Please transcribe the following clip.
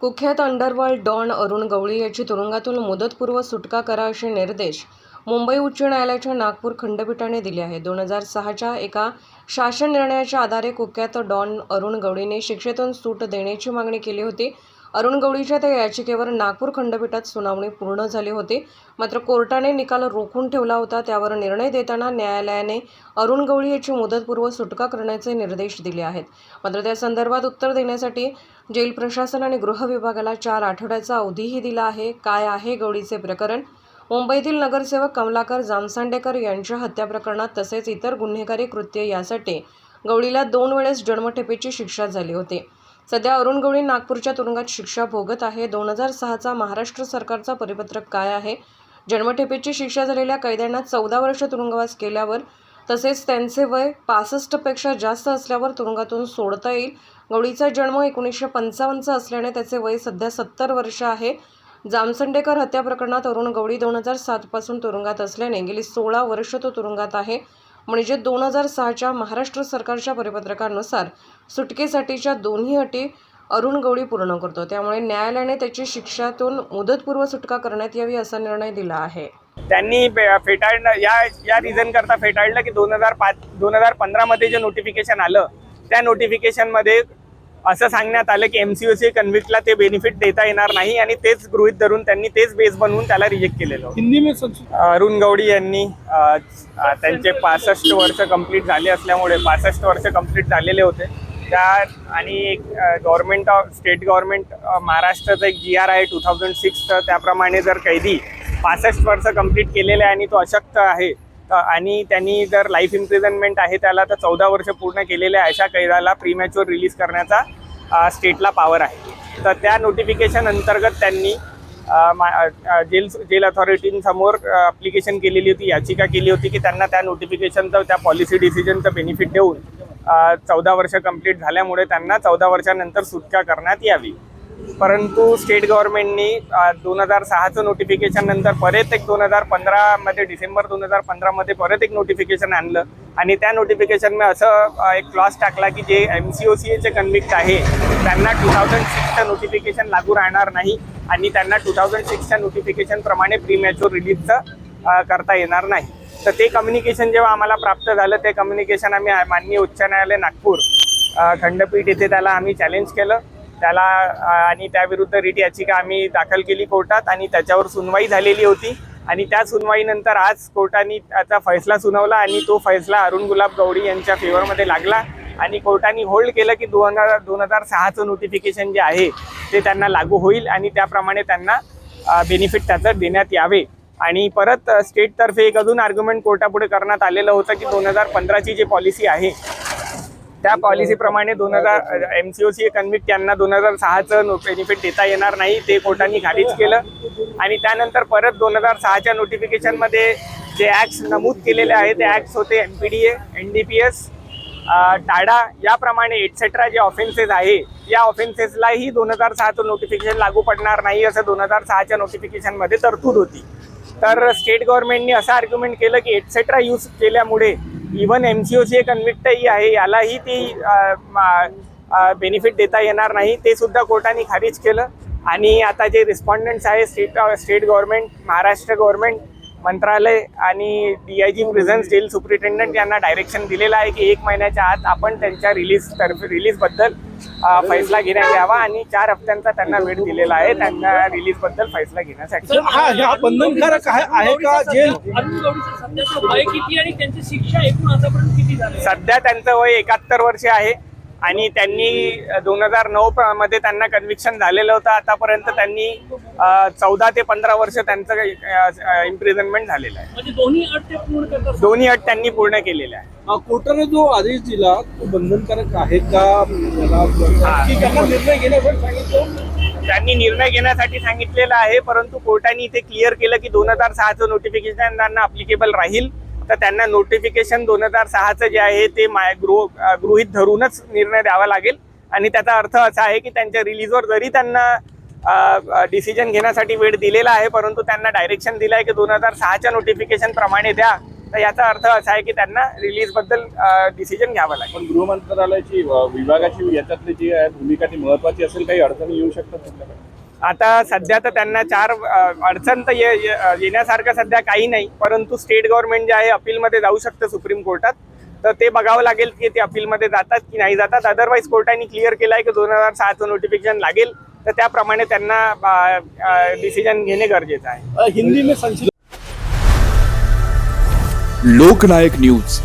कुख्यात underworld don Arun गवळी याची तुरुंगातून मुदतपूर्व सुटका करा असे निर्देश मुंबई उच्च न्यायालयाच्या नागपूर खंडपीठाने दिले आहेत. दोन हजार सहाच्या एका शासन निर्णयाच्या आधारे कुख्यात डॉन अरुण गवळीने शिक्षेतून सूट देण्याची मागणी केली होती. अरुण गवळीच्या त्या याचिकेवर नागपूर खंडपीठात सुनावणी पूर्ण झाली होती. मात्र कोर्टाने निकाल रोखून ठेवला होता. त्यावर निर्णय देताना न्यायालयाने अरुण गवळी याची मुदतपूर्व सुटका करण्याचे निर्देश दिले आहेत. मात्र त्या संदर्भात उत्तर देण्यासाठी जेल प्रशासन आणि गृह विभागाला चार आठवड्याचा अवधीही दिला आहे. काय आहे गवळीचे प्रकरण? मुंबईतील नगरसेवक कमलाकर जामसांडेकर यांच्या हत्या प्रकरणात तसेच इतर गुन्हेगारी कृत्य यासाठी गवळीला दोन वेळेस जन्मठेपेची शिक्षा झाली होती. सध्या अरुण गवळी नागपूरच्या तुरुंगात शिक्षा भोगत आहे. दोन हजार सहाचा महाराष्ट्र सरकारचा परिपत्रक काय आहे? जन्मठेपेची शिक्षा झालेल्या कैद्यांना चौदा वर्ष तुरुंगवास केल्यावर तसेच त्यांचे वय पासष्टपेक्षा जास्त असल्यावर तुरुंगातून सोडता येईल. गवळीचा जन्म एकोणीसशे पंचावन्नचा असल्याने त्याचे वय सध्या सत्तर वर्ष आहे. जामसंडेकर हत्या प्रकरणात अरुण गवळी दोन हजार सातपासून तुरुंगात असल्याने गेली सोळा वर्ष तो तुरुंगात आहे. म्हणजे दोन हजार सहाच्या महाराष्ट्र सरकारच्या परिपत्रकानुसार सुटकेसाठीच्या दोन्ही अटी अरुण गवळी पूर्ण करतो. त्यामुळे न्यायालयाने त्याची शिक्षातून मुदतपूर्व सुटका करण्यात यावी असा निर्णय दिला आहे. त्यांनी फे- फेटाळणं या या रिझन करता फेटाळलं की दोन हजार पाच दोन हजार पंधरामध्ये जे नोटिफिकेशन आलं त्या नोटिफिकेशनमध्ये असं सांगण्यात आलं की एम सी सी कन्व्हिक्टला ते बेनिफिट देता येणार नाही आणि तेच गृहित धरून त्यांनी तेच बेस बनवून त्याला रिजेक्ट केलेलं. हिंदी में अरुण गवडी यांनी त्यांचे पासष्ट वर्ष कंप्लीट झाले असल्यामुळे पासष्ट वर्ष कंप्लीट झालेले होते त्या आणि एक गव्हर्नमेंट ऑफ स्टेट गव्हर्नमेंट महाराष्ट्राचं एक जी आर आहे टू थाउजंड सिक्सचं त्याप्रमाणे जर कैदी पासष्ट वर्ष कंप्लीट केलेले आहे आणि तो अशक्त आहे आणि त्यांनी जर लाईफ इम्प्रिझनमेंट आहे त्याला तर चौदा वर्ष पूर्ण केलेल्या अशा कैदाला प्रीमॅच्युअर रिलीज करण्याचा स्टेटला पॉवर आहे. तर त्या नोटिफिकेशन अंतर्गत त्यांनी मा- जेल जेल अथॉरिटींसमोर अप्लिकेशन केलेली होती याचिका केली होती की त्यांना त्या नोटिफिकेशनचं त्या पॉलिसी डिसिजनचं बेनिफिट देऊन चौदा वर्ष कंप्लीट झाल्यामुळे त्यांना चौदा वर्षानंतर सुटका करण्यात यावी. परंतु स्टेट गव्हर्नमेंटनी दोन हजार सहाचं नोटिफिकेशन नंतर परत एक दोन हजार पंधरामध्ये डिसेंबर दोन हजार पंधरामध्ये परत एक नोटिफिकेशन आणलं. आणि त्या नोटिफिकेशनमध्ये असं एक क्लॉस टाकला की J M C O C एचे convict आहे त्यांना टू थाउजंड सिक्सचं नोटिफिकेशन लागू राहणार नाही. आणि त्यांना टू थाउजंड सिक्सच्या नोटिफिकेशनप्रमाणे प्रीमॅच्युअर रिलीजचं करता येणार नाही. तर ते कम्युनिकेशन जेव्हा आम्हाला प्राप्त झालं ते कम्युनिकेशन आम्ही माननीय उच्च न्यायालय नागपूर खंडपीठ येथे त्याला आम्ही चॅलेंज केलं. त्याला आणि त्याविरुद्ध रिट याचिका आम्ही दाखल केली कोर्टात आणि त्याच्यावर सुनवाई झालेली होती. आणि त्या सुनवाईनंतर आज कोर्टाने त्याचा फैसला सुनावला आणि तो फैसला अरुण गुलाब गवडी यांच्या फेवरमध्ये लागला. आणि कोर्टाने होल्ड केलं की दोन हजार दोन हजार सहाचं नोटिफिकेशन जे आहे ते त्यांना लागू होईल आणि त्याप्रमाणे त्यांना बेनिफिट त्याचं देण्यात यावे. आणि परत स्टेटतर्फे एक अजून आर्ग्युमेंट कोर्टापुढे करण्यात आलेलं होतं की दोन हजार पंधराची जी पॉलिसी आहे त्या पॉलिसीप्रमाणे दोन हजार M C O C convict यांना दोन हजार सहाचं बेनिफिट देता येणार नाही ते कोर्टाने खारिज केलं. आणि त्यानंतर परत दोन हजार सहाच्या नोटिफिकेशनमध्ये जे ॲक्ट्स नमूद केलेले आहे ते ॲक्ट्स होते M P D A N D P S TADA याप्रमाणे एटसेट्रा जे ऑफेन्सेस आहे या ऑफेन्सेसलाही दोन हजार सहाचं नोटिफिकेशन लागू पडणार नाही असं दोन हजार सहाच्या नोटिफिकेशनमध्ये तरतूद होती. तर स्टेट गव्हर्नमेंटनी असं आर्ग्युमेंट केलं की एटसेट्रा यूज केल्यामुळे इवन एम सी ओची कन्व्हिक्टही आहे यालाही ती बेनिफिट देता येणार नाही. ते सुद्धा कोर्टाने खारिज केलं. आणि आता जे रिस्पॉन्डंट्स आहे state state government Maharashtra government Mantralaya आणि D I G prisons jail superintendent यांना डायरेक्शन दिलेलं आहे की एक महिन्याच्या आत आपण त्यांच्या रिलीज तर्फे रिलीजबद्दल फैसला घेण्यात यावा आणि चार हप्त्यांचा त्यांना वेळ दिलेला आहे. त्यांना रिलीजबद्दल फैसला घेण्यासाठी. हा हा बंधनकारक आहे आहे का जेल? अरुण गवळीचं सध्याचं वय किती आणि त्यांची शिक्षा एकूण आतापर्यंत किती झाली सध्या त्यांचं वय एकाहत्तर वर्ष आहे. आणि त्यांनी दोन हजार नऊ मध्ये त्यांना कन्व्हिक्शन झालेलं होतं. आतापर्यंत त्यांनी चौदा ते पंधरा वर्ष त्यांचं इम्प्रिझनमेंट झालेलं आहे. म्हणजे दोन्ही अट ते पूर्ण करतात? दोन्ही अट त्यांनी पूर्ण केलेल्या आहे. हा, कोर्टाने जो आदेश दिला तो बंधनकारक आहे का? निर्णय घेण्यासाठी सांगितलं? त्यांनी निर्णय घेण्यासाठी सांगितलेला आहे परंतु कोर्टाने इथे क्लिअर केलं की दोन हजार सहाचं नोटिफिकेशन त्यांना अप्लिकेबल राहील. तर त्यांना नोटिफिकेशन दोन हजार सहाचं जे आहे ते माय गृह गृहित धरूनच निर्णय द्यावा लागेल. आणि त्याचा अर्थ असा आहे की त्यांच्या रिलीजवर जरी त्यांना डिसिजन घेण्यासाठी वेळ दिलेला आहे परंतु त्यांना डायरेक्शन दिलं आहे की दोन हजार सहाच्या नोटिफिकेशन प्रमाणे द्या तर याचा अर्थ असा आहे की त्यांना रिलीजबद्दल डिसिजन घ्यावं लागेल. पण गृह मंत्रालयाची विभागाची याच्यातली जी आहे भूमिका ती महत्वाची असेल काही अडचणी येऊ शकतात आता सध्या तर त्यांना चार अडचण तर ये- ये- येण्यासारखं सध्या काही नाही परंतु स्टेट गव्हर्नमेंट जे आहे अपीलमध्ये जाऊ शकतं सुप्रीम कोर्टात. तर ते बघावं लागेल की ते अपीलमध्ये जातात की नाही जातात. अदरवाईज कोर्टाने क्लिअर केलं आहे की दोन हजार सहाचं नोटिफिकेशन लागेल. तर त्याप्रमाणे त्यांना डिसिजन घेणे गरजेचं आहे. हिंदी में लोकनायक न्यूज.